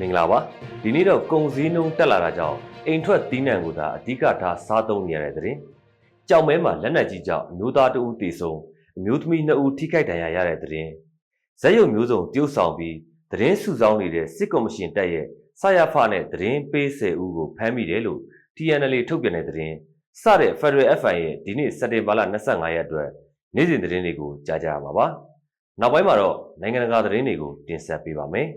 မင်္ဂလာပါဒီနေ့တော့ကုံစည်းနှုံးတက်လာတာကြောင့်အိမ်ထွက်သီးနှံကိုသာအဓိကထားစားသုံးနေရတဲ့တဲ့ကြောက်မဲမှာလက်နက်ကြီးကြောင့်အမျိုးသားတဦးတေဆုံးအမျိုးသမီးနှစ်ဦးထိခိုက်ဒဏ်ရာရတဲ့တဲ့ဇက်ရုံမျိုးစုံတရုပ်ဆောင်ပြီးသတင်းစုဆောင်းနေတဲ့စစ်ကော်မရှင်တက်ရဲ့ဆရဖနဲ့သတင်းပေး10ဦးကိုဖမ်းမိတယ်လို့ TNL ထုတ်ပြန်တဲ့တဲ့စတဲ့ Federal FI ရဲ့ဒီနေ့စက်တင်ဘာလ25ရက်အတွက်နေ့စဉ်သတင်းတွေကိုကြားကြရမှာပါနောက်ပိုင်းမှာတော့နိုင်ငံတကာသတင်းတွေကိုတင်ဆက်ပေးပါမယ်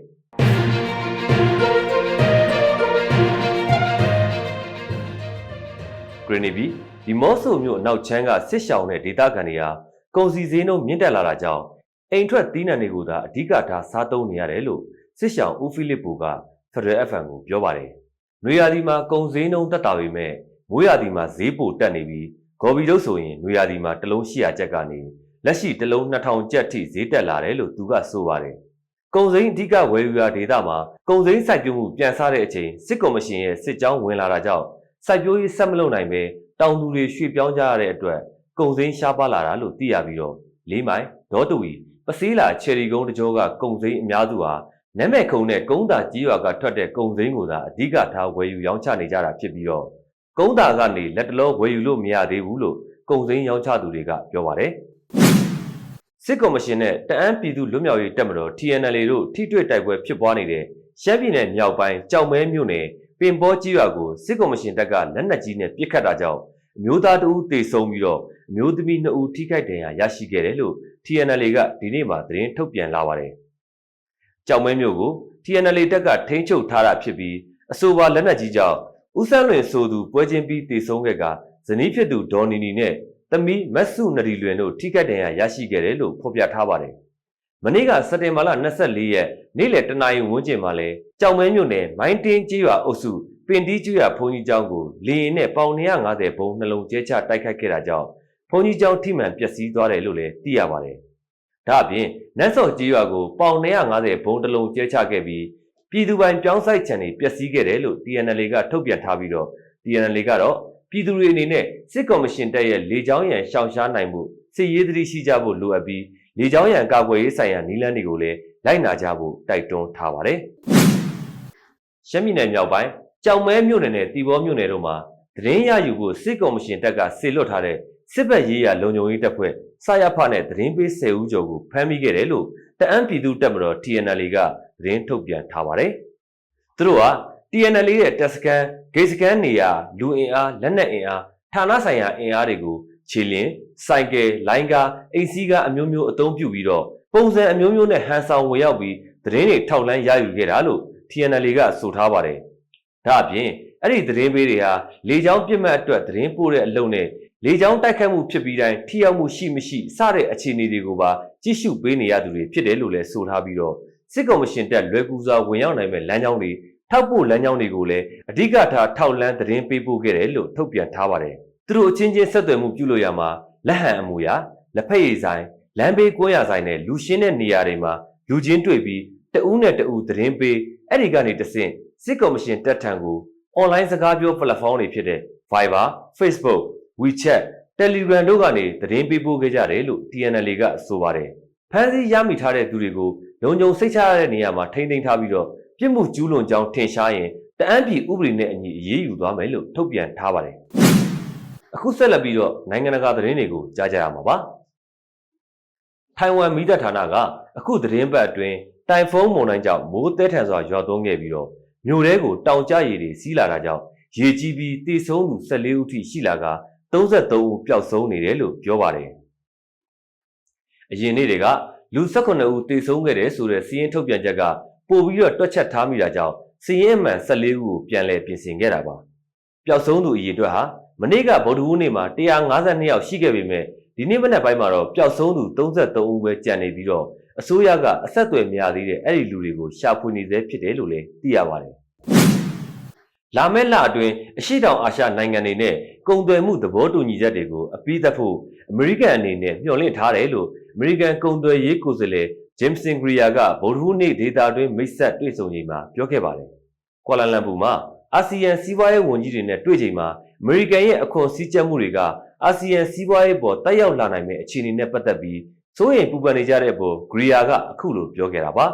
ဂရနီဘီဒီမော့ဆိုမြို့အနောက်ချမ်းကစစ်ရှောင်းတဲ့ဒေသခံတွေဟာကုန်စည်စည်းနှုန်းမြင့်တက်လာတာကြောင့်အိမ်ထွက်သီးနှံတွေကိုသာအဓိကထားစားသုံးနေရတယ်လို့စစ်ရှောင်းဦးဖိလစ်ပူကဖက်ဒရယ် FM ကိုပြောပါတယ်။နွေရာသီမှာကုန်စည်နှုန်းတက်တာပေမဲ့မိုးရာသီမှာဈေးပိုတက်နေပြီးဂေါ်ဘီတို့ဆိုရင်နွေရာသီမှာတစ်လုံး800ကျပ်ကနေလက်ရှိတစ်လုံး2000ကျပ်ထိဈေးတက်လာတယ်လို့သူကဆိုပါတယ်။ ကုန်စိမ်းအဓိကဝယ်ယူရာဒေသမှာကုန်စိမ်းစိုက်ပျိုးမှုပြန်ဆတဲ့အချိန်စစ်ကော်မရှင်ရဲ့စစ်ကြောင်းဝင်လာတာကြောင့်စိုက်ပျိုးရေးဆက်မလုပ်နိုင်ပဲတောင်သူတွေရွှေ့ပြောင်းကြရတဲ့အတွက်ကုန်စိမ်းရှားပါလာတာလို့သိရပြီးတော့လေးမိုင်ဒေါတူဝီပစည်းလာချယ်ရီကုန်းတကြောကကုန်စိမ်းအများစုဟာနမဲခုံနဲ့ကုန်းတာကြီးရွာကထွက်တဲ့ကုန်စိမ်းကိုသာအဓိကထားဝယ်ယူရောင်းချနေကြတာဖြစ်ပြီးတော့ကုန်းတာကနေလက်တလောဝယ်ယူလို့မရသေးဘူးလို့ကုန်စိမ်းရောင်းချသူတွေကပြောပါတယ် စစ်ကော်မရှင်နဲ့တအန်းပြည်သူလွတ်မြောက်ရေးတပ်မတော် TNL တို့ထိတွေ့တိုက်ပွဲဖြစ်ပွားနေတဲ့ရှမ်းပြည်နယ်မြောက်ပိုင်းကြောက်မဲမြို့နယ်ပင်ပေါ်ကြီးရွာကိုစစ်ကော်မရှင်တပ်ကလက်နက်ကြီးနဲ့ပစ်ခတ်တာကြောင့်အမျိုးသားတဦးတေဆုံးပြီးတော့အမျိုးသမီး2ဦးထိခိုက်ဒဏ်ရာရရှိခဲ့တယ်လို့ TNL ကဒီနေ့မှသတင်းထုတ်ပြန်လာပါတယ်။ကြောက်မဲမြို့ကို TNL တပ်ကထိန်းချုပ်ထားတာဖြစ်ပြီးအဆိုပါလက်နက်ကြီးကြောင့်ဦးဆန်းလွင်ဆိုသူပွဲချင်းပြီးတေဆုံးခဲ့ကဇနီးဖြစ်သူဒေါ်နီနီနဲ့ သမီးမတ်စုနရီလွင်တို့ထိခိုက်ဒဏ်ရာရရှိခဲ့တယ်လို့ဖော်ပြထားပါတယ်။မနေ့ကစက်တင်ဘာလ24ရက်နေ့လယ်တနာရီဝန်းကျင်မှာလဲကြောင်မဲမြို့နယ်မိုင်းတင်းကြီးရွာအုပ်စုပင်တီးကျွရဘုံကြီးကျောင်းကိုလေရင်နဲ့ပေါင်150ဘုံနှလုံးကျဲချတိုက်ခိုက်ခဲ့တာကြောင့်ဘုံကြီးကျောင်းထိမှန်ပျက်စီးသွားတယ်လို့လည်းသိရပါတယ်။ဒါအပြင်နတ်စော်ကြီးရွာကိုပေါင်150ဘုံတစ်လုံးကျဲချခဲ့ပြီးပြည်သူပိုင်ပြောင်းဆိုင်ချန်တွေပျက်စီးခဲ့တယ်လို့ TNL ကထုတ်ပြန်ထားပြီးတော့ TNL ကတော့ ပြည်သူတွေအနေနဲ့စစ်ကော်မရှင်တပ်ရဲ့လေကြောင်းရန်ရှောင်ရှားနိုင်မှုစစ်ရေးသတိရှိကြဖို့လိုအပ်ပြီးလေကြောင်းရန်ကာကွယ်ရေးဆိုင်ရာနည်းလမ်းတွေကိုလည်းလိုက်နာကြဖို့တိုက်တွန်းထားပါတယ်။ရှမ်းပြည်နယ်မြောက်ပိုင်းကြောင်မဲမြို့နယ်နဲ့တီဘောမြို့နယ်တို့မှာသတင်းရယူဖို့စစ်ကော်မရှင်တပ်ကဆေလွတ်ထားတဲ့စစ်ဘက်ရေးရာလုံခြုံရေးတပ်ဖွဲ့စရဖနဲ့သတင်းပေး10ဦးကျော်ကိုဖမ်းမိခဲ့တယ်လို့တအန်းပြည်သူတပ်မတော် TNL ကသတင်းထုတ်ပြန်ထားပါတယ်။သူတို့ဟာ TNL ရဲ့တပ်စကန်ဂိတ်စကန်နေရာလူအင်အားလက်နက်အင်အားဌာနဆိုင်ရာအင်အားတွေကိုခြေလင်းစိုက်ကယ်လိုင်းကားအိမ်စီးကားအမျိုးမျိုးအသုံးပြုပြီးတော့ပုံစံအမျိုးမျိုးနဲ့ဟန်ဆောင်ဝင်ရောက်ပြီးသတင်းတွေထောက်လန်းရယူခဲ့တာလို့ TNL ကဆိုထားပါတယ်။ဒါအပြင်အဲ့ဒီသတင်းပေးတွေဟာလေကြောင်းပြစ်မှတ်အတွက်သတင်းပို့တဲ့အလုပ်နဲ့လေကြောင်းတိုက်ခတ်မှုဖြစ်ပြီးတိုင်းထိရောက်မှုရှိမရှိစတဲ့အခြေအနေတွေကိုပါကြည့်ရှုပေးနေရသူတွေဖြစ်တယ်လို့လည်းဆိုထားပြီးတော့စစ်ကော်မရှင်တက်လွယ်ကူစွာဝင်ရောက်နိုင်မဲ့လမ်းကြောင်းတွေ ထောက်ပို့လမ်းကြောင်းတွေကိုလည်းအဓိကထားထောက်လန်းသတင်းပေးပို့ခဲ့တယ်လို့ထုတ်ပြန်ထားပါတယ်။သူတို့အချင်းချင်းဆက်သွယ်မှုပြုလို့ရမှာလက်ဟန်အမူအရာလက်ဖက်ရည်ဆိုင်လမ်းဘေးကွမ်းရဆိုင်နဲ့လူရှင်းတဲ့နေရာတွေမှာလူချင်းတွေ့ပြီးတဦးနဲ့တဦးသတင်းပေးအဲ့ဒီကနေတဆင့်စစ်ကော်မရှင်တက်ထံကို online စကားပြော platform တွေဖြစ်တဲ့ Viber, Facebook, WeChat, Telegram တို့ကနေသတင်းပေးပို့ခဲ့ကြတယ်လို့ TNL ကဆိုပါတယ်။ဖမ်းဆီးရမိထားတဲ့သူတွေကိုလုံခြုံစိတ်ချရတဲ့နေရာမှာထိန်းသိမ်းထားပြီးတော့ ပြစ်မှုကျူးလွန်ကြောင်းထင်ရှားရင်တအန်းပြည်ဥပဒေနဲ့အညီအရေးယူသွားမယ်လို့ထုတ်ပြန်ထားပါတယ်။အခုဆက်လက်ပြီးတော့နိုင်ငံတကာသတင်းတွေကိုကြားကြရမှာပါ။ထိုင်ဝမ်မိသက်ဌာနကအခုသတင်းပတ်အတွင်းတိုင်ဖုန်းမုန်တိုင်းကြောင့်မိုးတဲထန်စွာရွာသွန်းခဲ့ပြီးတော့မြို့ထဲကိုတောင်ကျရည်တွေစီးလာတာကြောင့်ရေကြီးပြီးတေဆုံးသူ14ဦးထိရှိလာက33ဦးပျောက်ဆုံးနေတယ်လို့ပြောပါတယ်။အရင်နေ့တွေကလူ18ဦးတေဆုံးခဲ့တယ်ဆိုတဲ့စီးရင်ထုတ်ပြန်ချက်က ပို့ပြီးတော့တွက်ချက်ထားမိတာကြောင့်စီးရင်အမှန်14ဦးကိုပြန်လည်ပြင်ဆင်ခဲ့တာပါ။ပျောက်ဆုံးသူအရေအတွက်ဟာမနေ့ကဗုဒ္ဓဟူးနေ့မှာ152ယောက်ရှိခဲ့ပေမဲ့ဒီနေ့မနက်ပိုင်းမှာတော့ပျောက်ဆုံးသူ33ဦးပဲကျန်နေပြီးတော့အစိုးရကအဆက်အသွယ်မရသေးတဲ့အဲ့ဒီလူတွေကိုရှာဖွေနေသေးဖြစ်တယ်လို့လည်းသိရပါတယ်။လာမယ့်လအတွင်းအရှိတောင်အာရှနိုင်ငံတွေနဲ့ကုန်သွယ်မှုသဘောတူညီချက်တွေကိုအပြီးသတ်ဖို့အမေရိကန်အနေနဲ့မျှော်လင့်ထားတယ်လို့အမေရိကန်ကုန်သွယ်ရေးကိုယ်စားလှယ် ဂျင်စင်ဂရီယာကဗုဒ္ဓဟူးနေ့ဒေတာတွင်မိတ်ဆက်တွေ့ဆုံချိန်မှာပြောခဲ့ပါတယ်။ကွာလာလမ်ပူမှာအာဆီယံစီးပွားရေးဝန်ကြီးတွေနဲ့တွေ့ချိန်မှာအမေရိကန်ရဲ့အခွန်စည်းကြပ်မှုတွေကအာဆီယံစီးပွားရေးပေါ်တက်ရောက်လာနိုင်မယ့်အခြေအနေနဲ့ပတ်သက်ပြီးစိုးရိမ်ပူပန်နေကြတဲ့ပုံဂရီယာကအခုလိုပြောခဲ့တာပါ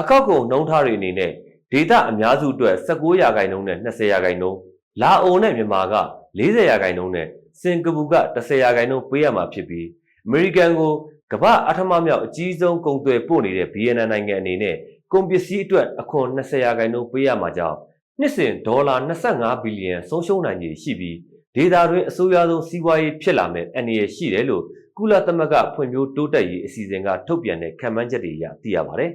အခောက်ကုန်နှုံးထားတွေအနေနဲ့ဒေသအများစုအတွက်19ရာခိုင်နှုန်းနဲ့20ရာခိုင်နှုန်းလာအိုနဲ့မြန်မာက40ရာခိုင်နှုန်းနဲ့စင်ကာပူက10ရာခိုင်နှုန်းပေးရမှာဖြစ်ပြီးအမေရိကန်ကို ကမ္ဘာအထမမြောက်အကြီးဆုံးကုန်သွယ်ပို့နေတဲ့ဗီယက်နမ်နိုင်ငံအနေနဲ့ကုန်ပစ္စည်းအတွက်အခွန်20ရာခိုင်နှုန်းပေးရမှာကြောင့်နှစ်စဉ်ဒေါ်လာ25ဘီလီယံဆုံးရှုံးနိုင်ခြေရှိပြီးဒေသတွင်းအစိုးရဆုံးစီးပွားရေးဖြစ်လာမဲ့အနေရရှိတယ်လို့ကုလသမဂ္ဂဖွံ့ဖြိုးတိုးတက်ရေးအစီအစဉ်ကထုတ်ပြန်တဲ့ခံမှန်းချက်တွေအရသိရပါတယ်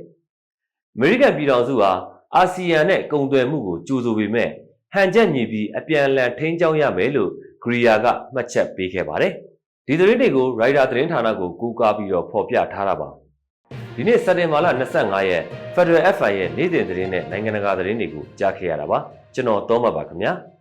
။အမေရိကန်ပြည်ထောင်စုဟာအာဆီယံနဲ့ကုန်သွယ်မှုကိုကြိုဆိုပေမဲ့ဟန်ချက်ညီပြီးအပြန်အလှန်ထိန်းကျောင်းရမယ်လို့ဂရီယာကမှတ်ချက်ပေးခဲ့ပါတယ်။ ဒီသတင်းတွေကိုရိုက်တာသတင်းဌာနကိုကူးကားပြီးတော့ဖော်ပြထားတာပါ။ဒီနေ့စက်တင်ဘာလ25ရက် Federal FI ရဲ့နေ့စဉ်သတင်းနဲ့နိုင်ငံတကာသတင်းတွေကိုကြားခဲ့ရတာပါ။ကျွန်တော်တောမှတ်ပါခင်ဗျာ။